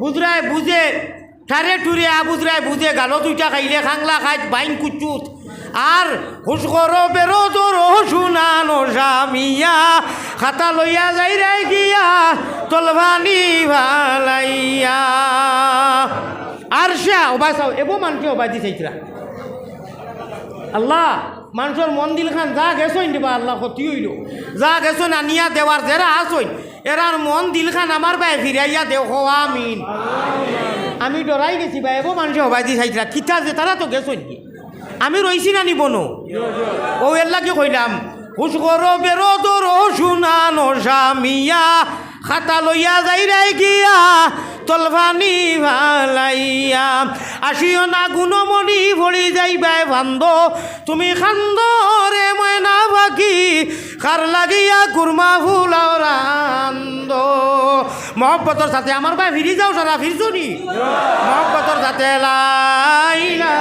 বুজরায় বুঝে, ঠারে আ আবুজরায় বুঝে গালত দুইটা খাইলে খাংলা খাই বাইন কুচুত। আর হুস করো বেরো তোর শুনানো স্বামিয়া খাতা লইয়া যাই রাই গিয়া তলভানি ভালাইয়া। আর সে, অবাই চাও, এবো মানুষে অবাই দি চাইছিলা আল্লাহ, মানুষের মন দিল খান, যা গেছইন দিবা আল্লাহ, ক্ষতি হইল। যা গেছইন, আনিয়া দেওয়ার যারা আসইন এরার মন দিল খান আমার বাই ফিরাইয়া দেও হওয়া আমিন। আমি ডরাই গেছি বা এবো মানুষে হবাই দি চাইছিলা কিতা যে তারা তো গেছইন কি? আমি রইছি না নিব নো ও এর লাগে কইলাম হুস করো বেরো তোর শুনানো স্বামিয়া খাতা লইয়া যাই রাই গিয়া তলভানি ভালাইয়া। আসিও না গুণমণি ভরি যাইবাই ভান্দ তুমি খান্দ রে ময়না বাকি খার লাগিয়া কুরমা ফুলাও রান্দ মহব্বতর সাথে আমার ভাই ফিরি যাও সারা ফিরছো নি? মহব্বতর সাথে লাইলা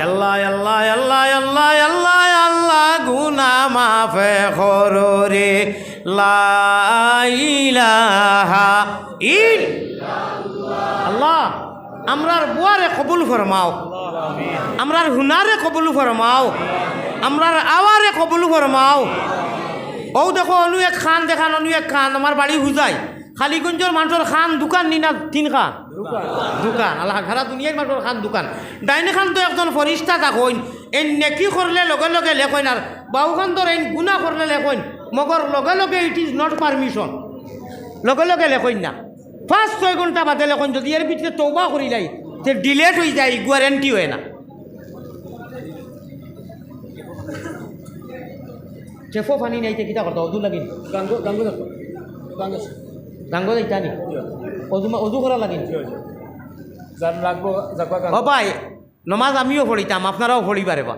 আল্লাহ আল্লাহ আল্লাহ আল্লাহ আল্লাহ আল্লাহ, গুনা মাফে করো রে। লাইলাহা ইল আল্লাহ আমরার বুয়ারে কবুল ফরমাও। আমরার হুনারে কবুল ফরমাও। আমরার আওয়ারে কবুল ফরমাও। ও দেখো, অনু এক খান, দেখান, অনু এক খান, আমার বাড়ি হুজাই। খালিগঞ্জের মানুষের খান দোকান নি না তিন খান। দোকান। আল্লাহ সারা দুনিয়ার মানুষের খান দোকান। ডাইনে খান তো একজন ফরিস্তা থাকইন এই নেকি করলে লগে লগে লেখইন আর বাউ খান তোর এই গুণা করলে লেখইন মগর লগে লগে ইট ইজ নট পারমিশন লগে লগে লেখইন না। ফার্স্ট ছয় ঘণ্টা বাদে লেখইন যদি এর ভিতরে তৌবা করি যাই তে ডিলেট হয়ে যায় গ্যারেন্টি হয় না। চেফো ফানি নাই কিতা করতো অজু লাগিন গাঙ্গ গাঙ্গ দেখো গাঙ্গ গাঙ্গ যাইতা নি অজু অজু করা গাঙ্গ ও ভাই নমাজ আমিও পড়িতাম আপনারাও পড়িবারে বা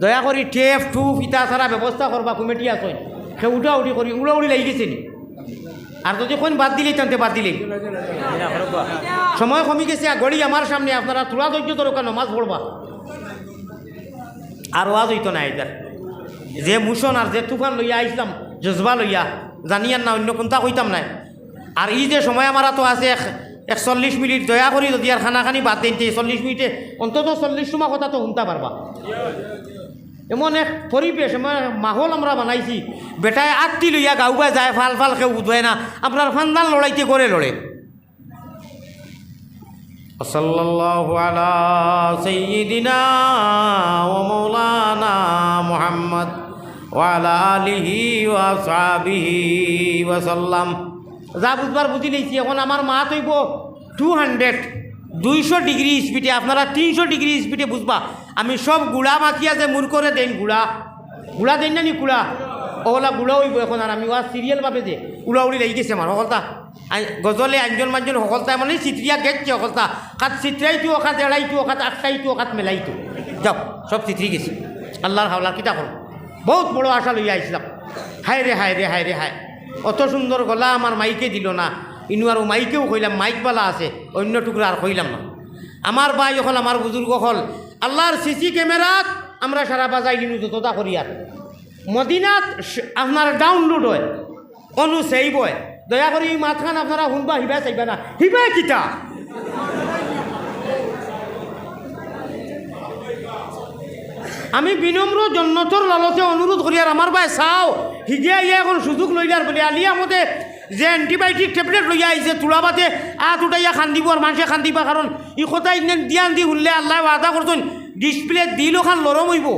দয়া করি টেপ টুপ ইটা সারা ব্যবস্থা করবা কমিটি আসইন সে উঠা উঠি করি উড়া উড়ি লাগি গেছে নি? আর যদি কোন বাদ দিলেই টানতে বাদ দিলেই। সময় কমি গেছে গড়ি আমার সামনে আপনারা তোরা ধৈর্য দরকার নমাজ পড়বা আর ওয়াজ হইতো না এটার যে মুশন আর যে তুফান লইয়া আইসলাম জজবা লইয়া জানিয়ার না অন্য কোনটা কইতাম নাই। আর এই যে সময় আমার তো আছে এক একচল্লিশ মিনিট দয়া করি যদি আর খানা খানি বাদ দিনতে চল্লিশ মিনিটে অন্তত চল্লিশ সময় কথা তো শুনতে পারবা এমন এক পরিবেশ এমন এক মাহল আমরা বানাইছি বেটায় আটটি লইয়া গাউবা যায় ফাল ফাল কেউ উঠবে না আপনার ফান্দান লড়াইতে করে লড়ে وصلى الله على سيدنا ومولانا محمد وعلى آله وأصحابه وسلم যা বুঝবার বুঝি নিয়েছি এখন আমার মা তৈব টু হান্ড্রেড দুইশো ডিগ্রি স্পিডে, আপনারা তিনশো ডিগ্রি স্পিডে বুঝবা। আমি সব গুড়া মাখিয়া যে মুর করে দেন গুড়া। গুড়া দেন না নি গুড়া? ওগুলা গুড়া হইব এখন আর আমি ওয়া সিরিয়াল ভাবে যে উড়া উড়ি লাগি গেছে আমার সকলতা গজলে আঞ্জন মাঞ্জন সকলতা মানে চিত্রিয়া গেছে সকলতা কাত চিত্রাইতো, কাত এড়াইতো, কাত আটকাইতো, কাত মেলাইতো। যাও, সব চিত্রি গেছি। আল্লাহর হাওলার কিতা করো বহুত বড় আশা লইয়া আইসলাম হায় রে হায় রে হায় রে হায়। অত সুন্দর গলা আমার মাইকে দিল না। ইনু আর মাইকেও কইলাম মাইকবালা আছে, অন্য টুকরা আর কইলাম না। আমার ভাই হল আমার বুজুর্গ হল আল্লাহর সিসি ক্যামেরাত আমরা সারা বাজাই দিনু যতটা করি আর মদিনাত আপনার ডাউনলোড হয়, অনু সেইব দয়া করে এই মাথান আপনারা শুনবা হিবা চাইবা না। হিবা কিতা আমি বিনম্র জন্নতর লালতে অনুরোধ করি আর আমার ভাই চাও হিজে আইয়া এখন সুযোগ লইলার বলে আলিয়া মতে যে এন্টিবায়োটিক ট্যাবলেট লইয়া আইছে তুলা বাতে আত উঠাইয়া খান্দিব আর মানুষে খান্দিবা কারণ ই কথা ইনে দিয়ান দি শুনলে আল্লাহ আদা করছেন ডিসপ্লে দিলেও খান লরম হইব।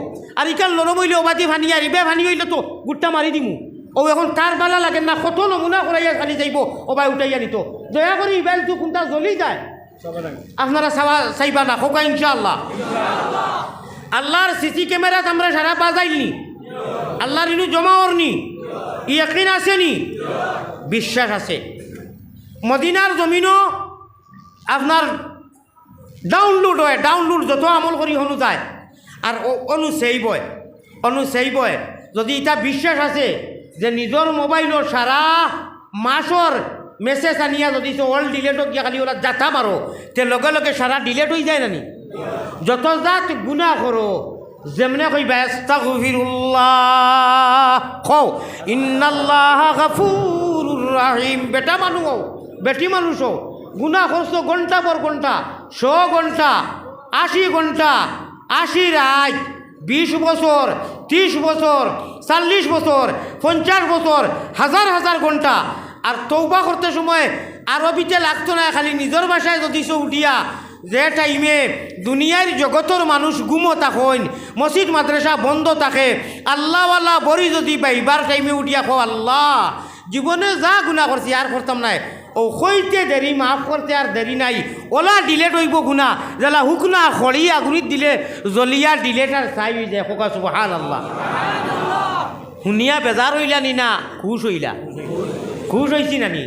আর ইখান লরম হইলে অবাদি ভানি আর ইবে ভানি হইলে তো গুট্টা মারি দিমু। ও এখন তার বালা লাগে না কত নমুনা করাইয়া খালি যাইব ওবাই উঠাইয়া নিত দয়া করে ইবেল তো কোনটা জ্বলি যায়। আপনারা চাওয়া চাইবা না খোকা ইনশাআল্লাহ। আল্লাহর সিসি ক্যামেরাত আমরা সারা বাজাইনি আল্লাহর ইনু জমা ওরনি। ইয়াকিন আসেনি। বিশ্বাস আছে। মদিনার জমিনও আপনার ডাউনলোড হয় ডাউনলোড যত আমল করি হনু যায়। আর অনু সেইব বয় অনু সেইব হয়। যদি এটা বিশ্বাস আছে যে নিজের মোবাইলর সারা মাসর মেসেজ আনিয়া যদি অল ডিলেটক গিয়া খালি ওরা যাতা মারো তে লগে লগে সারা ডিলেট হয়ে যায় নানি। যত জাত গুণা করো, যেমনে কইবা, আস্তাগফিরুল্লাহ কও, ইন্নাল্লাহ গাফুরুর রাহিম বেটা মানুষ বেটি মানুষ গুণা করছ ঘণ্টা পর ঘণ্টা শ ঘণ্টা আশি ঘণ্টা আশি রাত বিশ বছর, ত্রিশ বছর, চল্লিশ বছর, পঞ্চাশ বছর, হাজার হাজার ঘণ্টা আর তৌবা করতে সময় আরবিতে লাগতো না, খালি নিজের বাসায় যদি উঠিয়া যে টাইমে দুনিয়ার জগতর মানুষ গুমো থাকেন মসজিদ মাদ্রাসা বন্ধ থাকে, আল্লাহওয়ালা বড়ি যদি বাইবার টাইমে উঠিয়া কো আল্লাহ জীবনে যা গুণা করছি আর করতাম নাই। ও কইতে দেরি মাফ করতে আর দেরি নাই। ওলা ডিলেট হইব গুণা, যেলা হুকনা খড়ি আগুনিত দিলে, জলিয়া ডিলেট আর চাই হয়ে যায় কোকা সুবহান আল্লাহ শুনিয়া বেজার হইলা নি না খুশ হইলা। খুশ হয়েছি নানি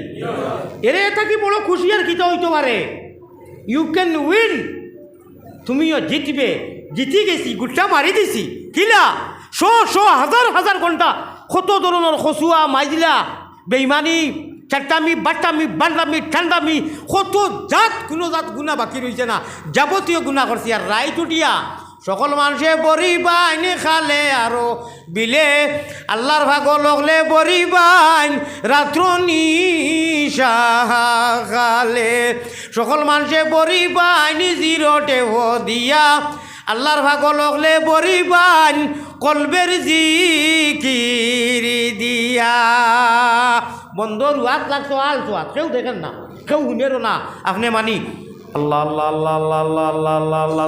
এরে এটা কি বড় খুশি আর কিতা হইতে পারে ইউ ক্যান উইন তুমিও জিতবে। জিতি গেছি গুট্টা মারি দিছি। কিলা? শ শ, হাজার হাজার ঘণ্টা কত ধরনের খসুয়া মাইজিলা? বেইমানি চারটামি বাট্টামি বান্ডামি ঠান্ডামি কত জাত, কোনো জাত গুণা বাকি রয়েছে না। যাবতীয় গুণা করছি আর রায় উঠিয়া সকল মানুষে বরি বাইন খালে আরও বিলে। আল্লাহর ভাগ লগলে বরি বাইন রাত্র খালে। সকল মানুষে বরি বাইন জিরোটে দিয়া আল্লাহর ভাগ লগলে বরি বাইন কলবের জিকির দিয়া। বন্ধ, রুয়াত লাগছো আল চোয়াত কেউ দেখেন না, কেউ শুনেরও না। আপনি মানি আল্লাহ আল্লাহ আল্লাহ আল্লাহ আল্লাহ আল্লাহ আল্লাহ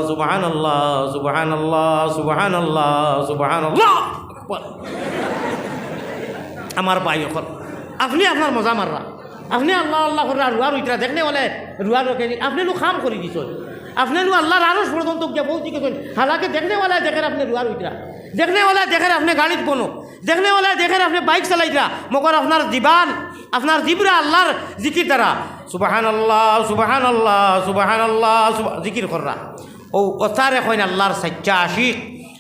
আল্লাহ আল্লাহ আল্লাহ আল্লাহ আমার ভাই অকল। আপনি আপনার মজা মাররা আপনি আল্লাহ আল্লাহ করে রুয়ার উইতরা দেখলে বলে, রুয়ার রকে আপনি লু খাম করে দিছ আপনি আল্লাহর আরও পর্যন্ত গিয়ে পৌঁছে হালাকে দেখলে বলে, দেখেন আপনি রুয়ার উইতরা। দেখলে ওলা দেখে আপনি গাড়ি বনো দেখলে ওলা দেখে আপনি বাইক চালাইরা মগর আপনার দিবান আপনার জিবরা আল্লাহর জিকির দ্বারা সুবাহান আল্লাহ সুবাহান আল্লাহ সুবাহান আল্লাহ জিকির কররা ও অথার এখন আল্লাহর সচ্চা আশিক।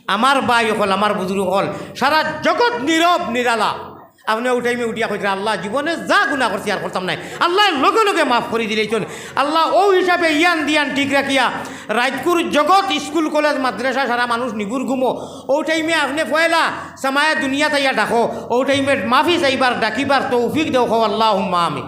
আমার বাই অকল আমার বুজুর্গ হল সারা জগৎ নীরব নিরালা আপনি উঠাইমে উঠিয়া কইরা আল্লাহ জীবনে যা গুণা করছি আর করতাম নাই। আল্লাহ লগে লগে মাফ করে দিলেইছেন। আল্লাহ ও হিসাবে ইয়ান দিয়ান ঠিক রাখিয়া রাজকুর জগৎ, স্কুল, কলেজ, মাদ্রাসা সারা মানুষ নিগুর ঘুমো। ও টাইমে আপনি পয়লা সামায়া দুনিয়া তাইয়া ডাকো। ও টাইমে মাফি চাইবার, ডাকিবার তৌফিক দেখো আল্লাহ আমি